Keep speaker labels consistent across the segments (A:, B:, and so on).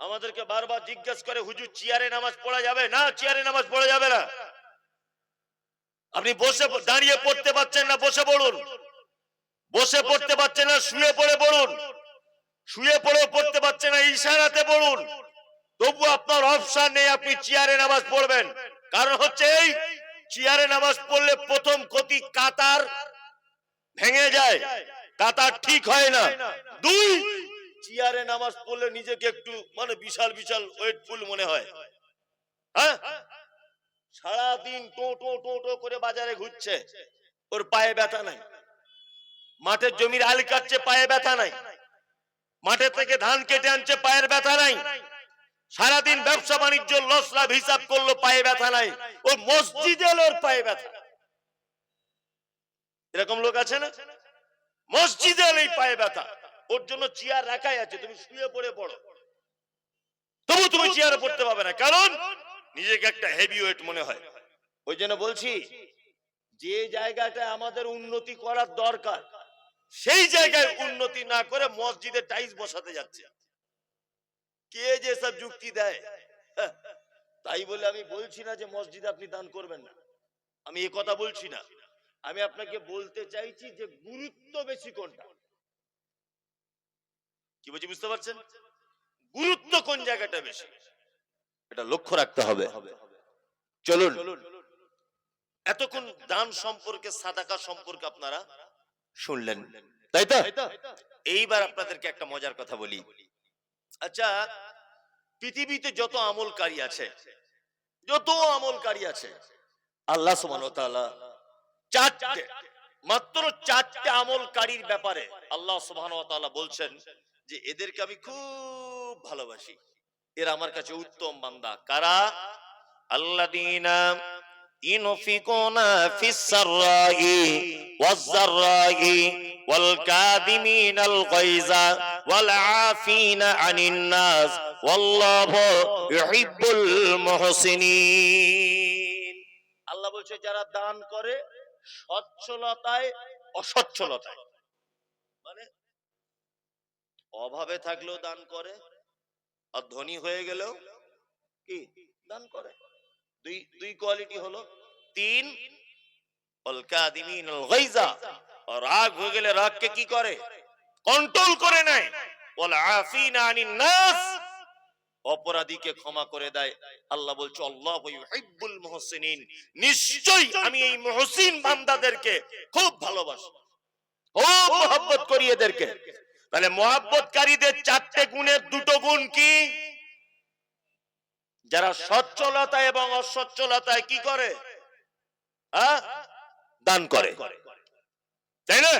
A: আমাদেরকে বারবার জিজ্ঞেস করে, হুজুর, চেয়ারে নামাজ পড়া যাবে না? চেয়ারে নামাজ পড়া যাবে না? আপনি বসে দাঁড়িয়ে পড়তে পারছেন না, বসে পড়ুন। বসে পড়তে পারছেন না, শুয়ে পড়ে পড়ুন। শুয়ে পড়েও পড়তে পারছেন না, ইশারাতে পড়ুন। তবু আপনার অপশন নেই, আপনি চেয়ারে নামাজ পড়বেন। কারণ হচ্ছে এই, চেয়ারে নামাজ পড়লে প্রথম ক্ষতি কাতার ভেঙে যায়। কাতার ঠিক হয় না। দুই চেয়ারে নামাজ পড়লে নিজেকে একটু মানে বিশাল বিশাল ওয়েটফুল মনে হয়। হ্যাঁ? করে বাজারে ঘুরছে। ওর পায়ে ব্যথা নাই। মাঠের জমির আল কাটছে, পায়ে ব্যথা নাই। মাঠে থেকে ধান কেটে আনছে, পায়ের ব্যথা নাই। সারাদিন ব্যবসা বাণিজ্য লস হিসাব করল, পায়ে ব্যথা নাই। ও মসজিদে ওর পায়ে ব্যথা। এরকম লোক আছে না? মসজিদে পায়ে ব্যথা। ওর জন্য চেয়ার রাখাই আছে তুমি শুয়ে পড়ে পড়ো। তবু তুমি চেয়ারে পড়তে পারবে না কারণ নিজেকে একটা হেভি ওয়েট মনে হয়। ওই জন্য বলছি যে জায়গাটা আমাদের উন্নতি করার দরকার সেই জায়গায় উন্নতি না করে মসজিদে টাইলস বসাতে যাচ্ছে। কে যে সব যুক্তি দেয়? হ্যাঁ, তাই বলে আমি বলছি না যে মসজিদে আপনি দান করবেন না। আমি এ কথা বলছি না। আমি আপনাকে বলতে চাইছি যে গুরুত্ব বেশি কোনটা? কি বলছি বুঝতে পারছেন? গুরুত্ব কোন জায়গাটা বেশি? এটা লক্ষ্য রাখতে হবে। চলুন। এতক্ষণ দান সম্পর্কে, সাদাকা সম্পর্কে আপনারা শুনলেন। তাই তো? এইবার আপনাদেরকে একটা মজার কথা বলি। আচ্ছা পৃথিবীতে যত আমলকারী আছে, যত আমলকারী আছে, আল্লাহ তাআলা চারটে, মাত্র চারটে আমলকারীর ব্যাপারে আল্লাহ তাআলা বলছেন যে এদেরকে আমি খুব ভালোবাসি। এরা আমার কাছে উত্তম বান্দা। কারা? আল্লাযীনা ইনফিকুনা আল্লাহ বলছে, যারা দান করে সচ্ছলতায় অসচ্ছলতায়। মানে অভাবে থাকলেও দান করে, আর ধনী হয়ে গেলেও কি? দান করে। দুই দুই কোয়ালিটি হলো, তিন রাগ হয়ে গেলে রাগকে কি করে? কন্ট্রোল করে অপরাধীকে ক্ষমা করে দেয়। আল্লাহ বলছে, আল্লাহ মুহসিনিন। নিশ্চয়ই আমি এই মুহসিন বান্দাদেরকে খুব ভালোবাসি। খুব মহব্বত করি এদেরকে। তাহলে মহাব্বতকারীদের চারটে গুণের দুটো গুণ কি? যারা সচ্ছলতা এবং অসচ্ছলতায় কি করে? দান করে। তাই না?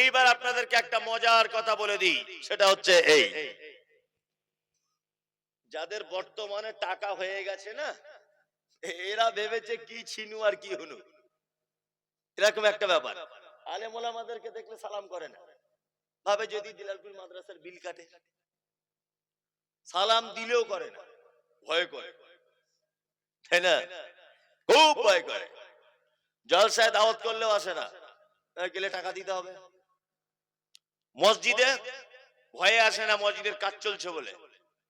A: এইবার আপনাদেরকে একটা মজার কথা বলে দিই, সেটা হচ্ছে এই। যাদের বর্তমানে টাকা হয়ে গেছে না, এরা ভেবেছে কি ছিনু আর কি হুনু। এরকম একটা ব্যাপার। আলেমুল আমাদেরকে দেখলে সালাম করে না। ভাবে যদি দিলালপুর মাদ্রাসার বিল কাটে, সালাম দিলেও করে না, ভয় করে। তাই না? খুব ভয় করে। জলসায় দাওয়াত করলেও আসে না। গেলে টাকা দিতে হবে। মসজিদে ভয়ে আসে না, মসজিদের কাজ চলছে বলে।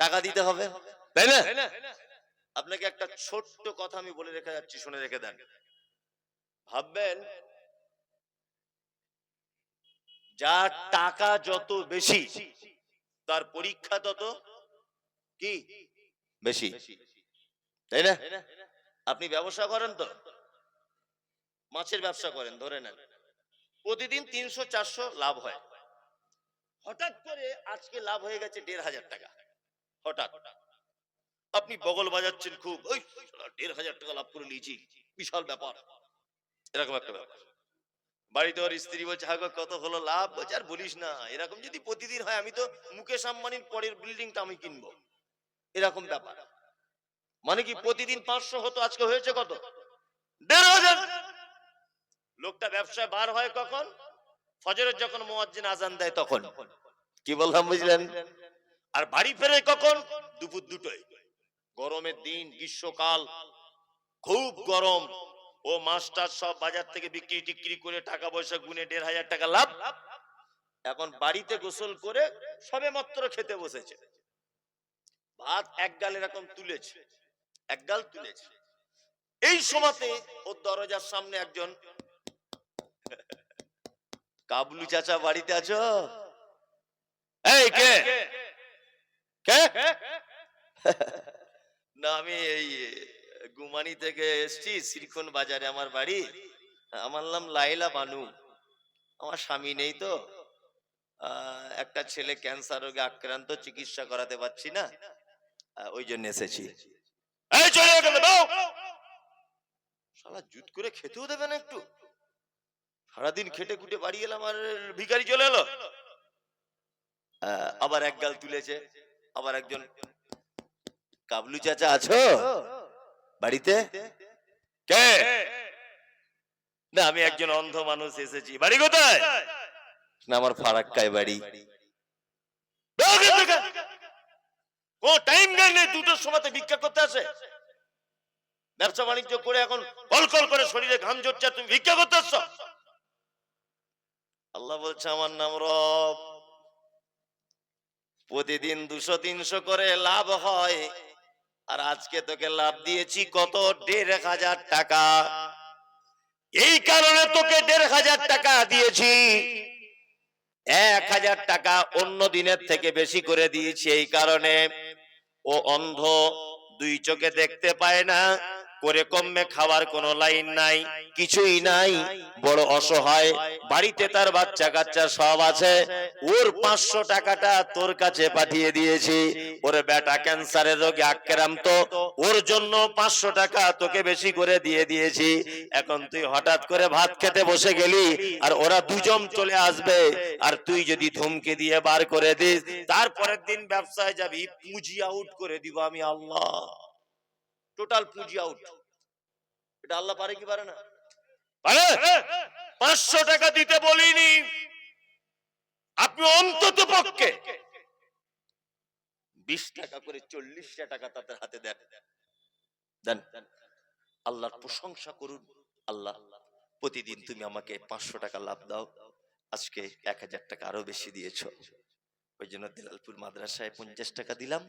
A: টাকা দিতে হবে। তাই না? আপনাকে একটা ছোট্ট কথা আমি বলে রেখে যাচ্ছি, শুনে রেখে দেন। ভাববেন যার টাকা যত বেশি, তার পরীক্ষা তত কি? বেশি। তাই না? আপনি ব্যবসা করেন তো? মাছের ব্যবসা করেন, ধরে নেন। প্রতিদিন তিনশো, চারশো লাভ হয়। হঠাৎ করে আজকে লাভ হয়ে গেছে দেড় হাজার টাকা। হঠাৎ। আপনি বগল বাজাচ্ছেন খুব। ওই দেড় হাজার টাকা লাভ করে নিয়েছি। বিশাল ব্যাপার। এরকম একটা ব্যাপার। বাড়িতে ওর স্ত্রী বলছে, হাগো, কত হলো লাভ? বলছে, আর বলিস না, এরকম যদি প্রতিদিন হয়, আমি তো মুকেশ আম্বানির পরের বিল্ডিংটা আমি কিনবো। এরকম ব্যাপার। মানে কি প্রতিদিন পাঁচশো হতো, আজকে হয়েছে কত? দেড় হাজার। লোকটা ব্যবসায় বার হয় কখন? ফজরের যখন মোয়াজ্জিন আজান দেয় তখন। কি বললাম, বুঝলেন? আর বাড়ি ফেরে কখন? দুপুর দুটোয়। গরমের দিন, গ্রীষ্মকাল, খুব গরম। ও মাস্টার সব বাজার থেকে বিক্রি, টিক্রি করে টাকা পয়সা গুনে দেড় হাজার টাকা লাভ। এখন বাড়িতে গোসল করে সবে মাত্র খেতে বসেছে। ভাত এক গাল এরকম তুলেছে, এক গাল তুলেছে। এই সময়তে ওর দরজার সামনে একজন, কাবলু চাচা বাড়িতে আছো? এই কে? কে? না, আমি এই গুমানি থেকে এসছি শ্রীখন বাজারে আমার বাড়ি। আমার নাম লাইলা বানু। আমার স্বামী নেই তো। একটা ছেলে ক্যান্সার রোগে আক্রান্ত, চিকিৎসা করাতে পারছি না। ওই জন্য এসেছি। জুত করে খেতেও দেবে না একটু। সারাদিন খেটে খুটে বাড়ি এলাম আর ভিখারি চলে এলো। আবার এক গাল তুলেছে। আবার একজন কাবলু চাচা আছো? বাড়িতে? কে? না আমি একজন অন্ধ মানুষ এসেছি। বাড়ি কোথায়? না আমার ফারাক্কায় বাড়ি। ও টাইম নেই দুটোর সময় ভিক্ষা করতে আসে। ব্যবসা বাণিজ্য করে এখন কল কল করে শরীরে ঘাম জড়ছে তুমি ভিক্ষা করতে আসছো? আল্লাহ বলছে আমার নাম রব। প্রতিদিন দুশো তিনশো করে লাভ হয়। আর আজকে তোকে লাভ দিয়েছি কত? দেড় হাজার টাকা। এই কারণে তোকে দেড় হাজার টাকা দিয়েছি। এক হাজার টাকা অন্য দিনের থেকে বেশি করে দিয়েছি এই কারণে। ও অন্ধ, দুই চোখে দেখতে পায় না। করে কমে খাওয়ার কোনো লাইন নাই, কিছুই নাই, বড় অসহায়, বাড়িতে তার বাচ্চা কাচ্চা সব আছে, ওর পাঁচশো টাকাটা তোর কাছে পাঠিয়ে দিয়েছি, ওর বেটা ক্যান্সারের রোগে আক্রান্ত, ওর জন্য পাঁচশো টাকা তোকে বেশি করে দিয়ে দিয়েছি, এখন তুই হঠাৎ করে ভাত খেতে বসে গেলি, আর ওরা দুজন চলে আসবে, আর তুই যদি ধমকে দিয়ে বার করে দিস, তারপরের দিন ব্যবসায় যাবি, পুঁজি আউট করে দিব আমি আল্লাহ। টোটাল পুঁজি আউট এটা আল্লাহ পারে কি পারে না? পারে? পাঁচশো টাকা দিতে বলিনি। আপনি অন্তত পক্ষে বিশ টাকা করে চল্লিশটা টাকা তাদের হাতে দেন। দেন। আল্লাহর প্রশংসা করুন। আল্লাহ, প্রতিদিন তুমি আমাকে পাঁচশো টাকা লাভ দাও। আজকে এক হাজার টাকা আরও বেশি দিয়েছ। ওই জন্য দিলালপুর মাদ্রাসায় পঞ্চাশ টাকা দিলাম।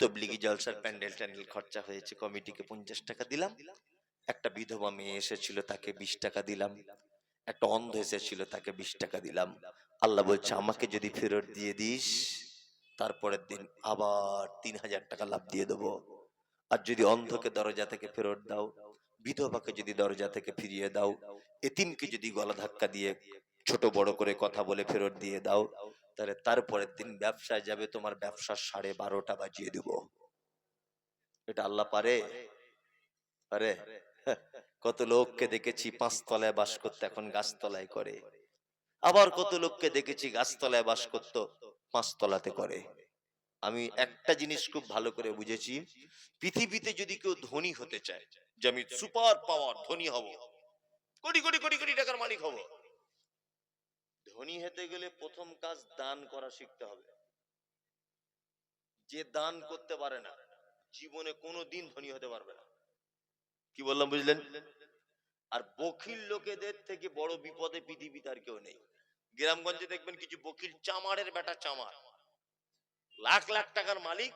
A: তবলিগি জলসার প্যান্ডেল ট্যান্ডেল খরচা হয়েছে, কমিটিকে পঞ্চাশ টাকা দিলাম। একটা বিধবা মেয়ে এসেছিল, তাকে বিশ টাকা দিলাম। একটা অন্ধ এসেছিল, তাকে বিশ টাকা দিলাম। আল্লাহ বলছে, আমাকে যদি ফেরত দিয়ে দিস, তারপরের দিন আবার তিন হাজার টাকা লাভ দিয়ে দেবো। আর যদি অন্ধকে দরজা থেকে ফেরত দাও বিধবাকে যদি দরজা থেকে ফিরিয়ে দাও, এতিমকে যদি গলা ধাক্কা দিয়ে ছোট বড় করে কথা বলে ফেরত দিয়ে দাও, তাহলে তারপরের দিন ব্যবসায় যাবে, তোমার ব্যবসার সাড়ে বারোটা বাজিয়ে দেব। এটা আল্লাহ পারে? পারে? কত লোককে দেখেছি পাঁচতলায় বাস করতে, এখন গাছতলায় করে। আবার কত লোককে দেখেছি গাছতলায় বাস করতো, পাঁচতলাতে করে। আমি একটা জিনিস খুব ভালো করে বুঝেছি। পৃথিবীতে যদি কেউ ধনী হতে চায়, যে আমি সুপার পাওয়ার ধনী হব, কোটি কোটি কোটি কোটি টাকার মালিক হব, ধনী হতে গেলে প্রথম কাজ দান করা শিখতে হবে। যে দান করতে পারে না, জীবনে কোনো দিন ধনী হতে পারবে না। কি বললাম, বুঝলেন? আর বখিল লোকেদের থেকে বড় বিপদে পৃথিবীতে আর কেউ নেই। গ্রামগঞ্জে দেখবেন কিছু বকিল চামারের বেটা চামার। লাখ লাখ টাকার মালিক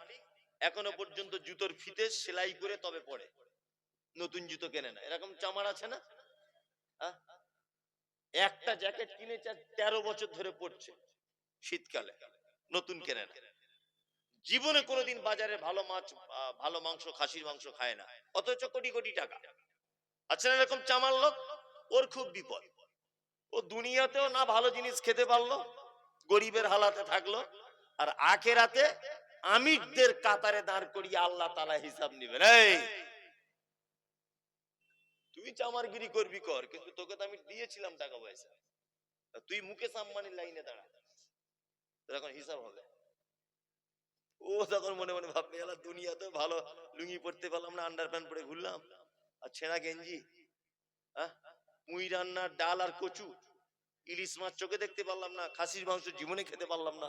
A: এখনও পর্যন্ত জুতোর ফিতে সেলাই করে তবে পড়ে। নতুন জুতো কেনে না। এরকম চামার আছে না? একটা জ্যাকেট কিনেছে তেরো বছর ধরে পড়ছে শীতকালে। নতুন কেনে না। জীবনে কোনোদিন বাজারে ভালো মাছ ভালো মাংস, খাসির মাংস খায় না। অথচ কোটি কোটি টাকা। আচ্ছা এরকম চামার লোক, ওর খুব বিপদ। ও দুনিয়াতেও না ভালো জিনিস খেতে পারল, গরিবের হালাতে থাকল আর আখেরাতে আমিরদের কাতারে দাঁড় করিয়ে আল্লাহ তালা হিসাব নিবেন। এই, তুই চামারগিরি করবি কর, কিন্তু তোকে তো আমি দিয়েছিলাম টাকা পয়সা তুই মুকেশ আম্বানির লাইনে দাঁড়া। এখন হিসাব হবে। ও তখন মনে মনে ভাববে এলা দুনিয়াতে ভালো লুঙ্গি পড়তে পারলাম না আন্ডার প্যান্ট পরে ঘুরলাম। আর ছেঁড়া গেঞ্জি মুই রান্নার ডাল আর কচু, ইলিশ মাছ চোখে দেখতে পারলাম না, খাসির মাংস জীবনে খেতে পারলাম না।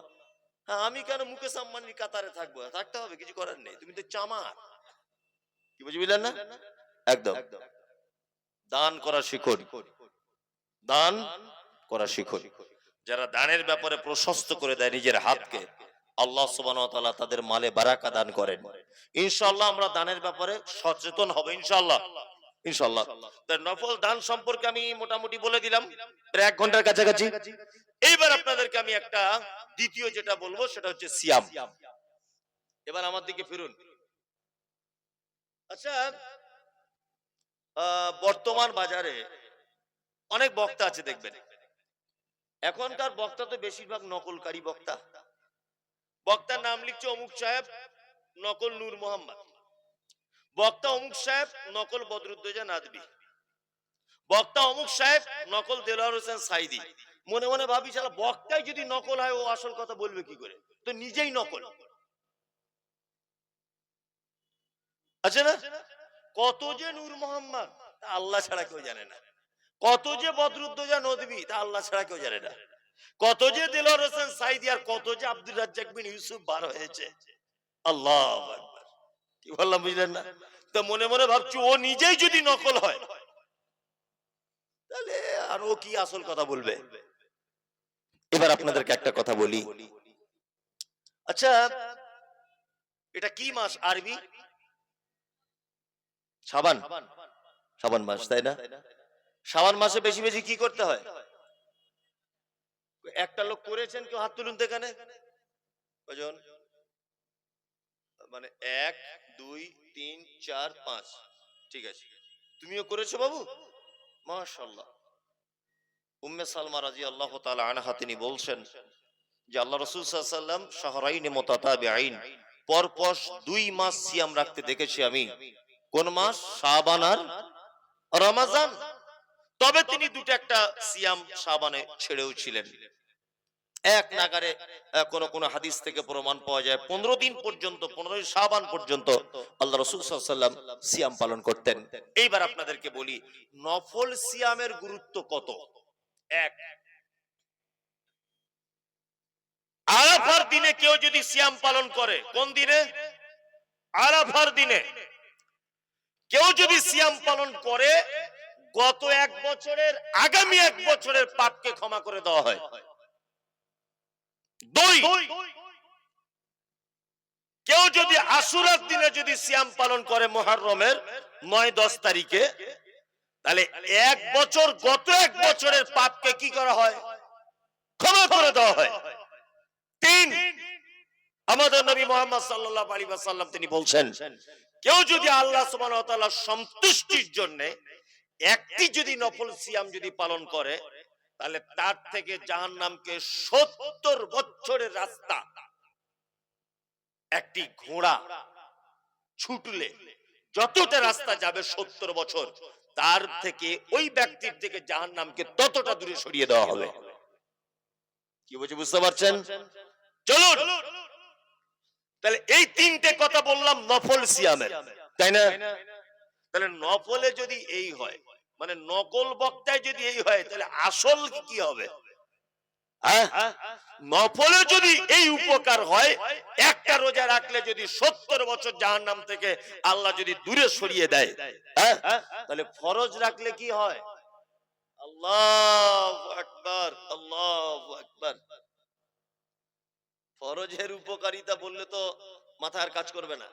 A: হ্যাঁ আমি কেন মুকেশ আম্বানির কাতারে থাকব? থাকতে হবে, কিছু করার নেই। তুমি তো চামার। কি বুঝি বুঝলেন না? একদম। দান করা শিখুন দান করা শিখুন যারা দানের ব্যাপারে প্রশস্ত করে দেয় নিজের হাতকে, আল্লাহ সুবহানাহু তাদের মালে বারাকা দান করেন। ইনশাআল্লাহ আমরা দানের ব্যাপারে সচেতন হব, ইনশাআল্লাহ। ইনশাআল্লাহ। তার নফল দান সম্পর্কে আমি মোটামুটি বলে দিলাম, প্রায় এক ঘণ্টার কাছাকাছি। এইবার আপনাদেরকে আমি একটা দ্বিতীয় যেটা বলব, সেটা হচ্ছে সিয়াম। এবার আমার দিকে ফিরুন। আচ্ছা বর্তমান বাজারে অনেক বক্তা আছে দেখবেন। এখনকার বক্তা তো বেশিরভাগ নকলকারী বক্তা। বক্তার নাম লিখছে অমুক সাহেব, নকল নূর মোহাম্মদ। বক্তা অমুক সাহেব, নকল বদরুদ্দোজা নাদবি। বক্তা অমুক সাহেব, নকল দেলোয়ার হোসেন সাইদি। মনে মনে ভাবি, শালা, বক্তাই যদি নকল হয়, ও আসল কথা বলবে কি করে? তো নিজেই নকল। আছে না? কত যে নূর মোহাম্মদ, তা আল্লাহ ছাড়া কেউ জানে না। কত যে বদরুদ্দোজা নদবী, তা আল্লাহ ছাড়া কেউ জানে না। কত যে দিলর হোসেন সাইদি আর কত যে আব্দুল রাজ্জাক বিন ইউসুফ বার হয়েছে। আল্লাহ। কি বললাম, বুঝলেন না? তো মনে মনে ভাবছি, ও নিজেই যদি নকল হয়, তাহলে আর ও কি আসল কথা বলবে? এবার আপনাদেরকে একটা কথা বলি। আচ্ছা এটা কি মাস, আরবি? সাবান। সাবান মাস, তাই না? সাবান মাসে বেশি বেশি কি করতে হয়? একটা লোক করেছেন, কেউ হাত তুলুন তো এখানে। কজন? মানে এক, দুই, তিন, চার, পাঁচ। ঠিক আছে। তুমিও করেছ বাবু? মাশাল্লাহ উম্মে সালমা রাজি আল্লাহ তাআলা আনহা তিনি বলছেন যে আল্লাহ রাসূল ওয়াসাল্লাম শাহরাইন মুতাতাবিআইন, পরপর দুই মাস সিয়াম রাখতে দেখেছি আমি। কোন মাস? শাবান আর রমাজান। তবে তিনি দুটো একটা সিয়াম শাবানে ছেড়েও ছিলেন। এক নাগারে কোন কোন হাদিস থেকে প্রমাণ পাওয়া যায়। পনেরো দিন পর্যন্ত, পনেরোই শাবান পর্যন্ত আল্লাহ রসুল সাল্লাম সিয়াম পালন করতেন। এইবার আপনাদেরকে বলি, নফল সিয়ামের গুরুত্ব কত? এক। আরাফার দিনে কেউ যদি সিয়াম পালন করে, কোন দিনে? আরাফার দিনে। কেউ যদি সিয়াম পালন করে, গত এক বছরের, আগামী এক বছরের পাপকে ক্ষমা করে দেওয়া হয়। দুই। কেউ যদি আশুরার দিনে যদি সিয়াম পালন করে মহারমের নয়, দশ তারিখে, তাহলে এক বছর, গত এক বছরের পাপকে কি করা হয়? ক্ষমা করে দেওয়া হয়। তিন, আমাদের নবী মোহাম্মদ সাল্লাল্লাহু আলাইহি ওয়াসাল্লাম তিনি বলছেন, কেউ যদি আল্লাহ সুবহানাহু সন্তুষ্টির জন্য একটি যদি নফল সিয়াম যদি পালন করে তাহলে তার থেকে জাহান্নামকে সত্তর বছরের রাস্তা। একটি ঘোড়া ছুটলে যতটা রাস্তা যাবে সত্তর বছর, তার থেকে ওই ব্যক্তির থেকে জাহান্নামকে ততটা দূরে সরিয়ে দেওয়া হবে। কি বলছি, বুঝতে পারছেন? চলুন! তাহলে এই তিনটে কথা বললাম নফল সিয়ামের, তাই না? তাহলে নফলে যদি এই হয় মানে নকল বক্তায় যদি এই হয়, তাহলে আসল কি হবে হ্যাঁ? নফলে যদি এই উপকার হয়, একটা রোজা রাখলে যদি সত্তর বছর জাহান নাম থেকে আল্লাহ যদি দূরে সরিয়ে দেয় হ্যাঁ? তাহলে ফরজ রাখলে কি হয় আল্লাহ আকবার আল্লাহ আকবার ফরজের উপকারিতা বললে তো মাথা আর কাজ করবে না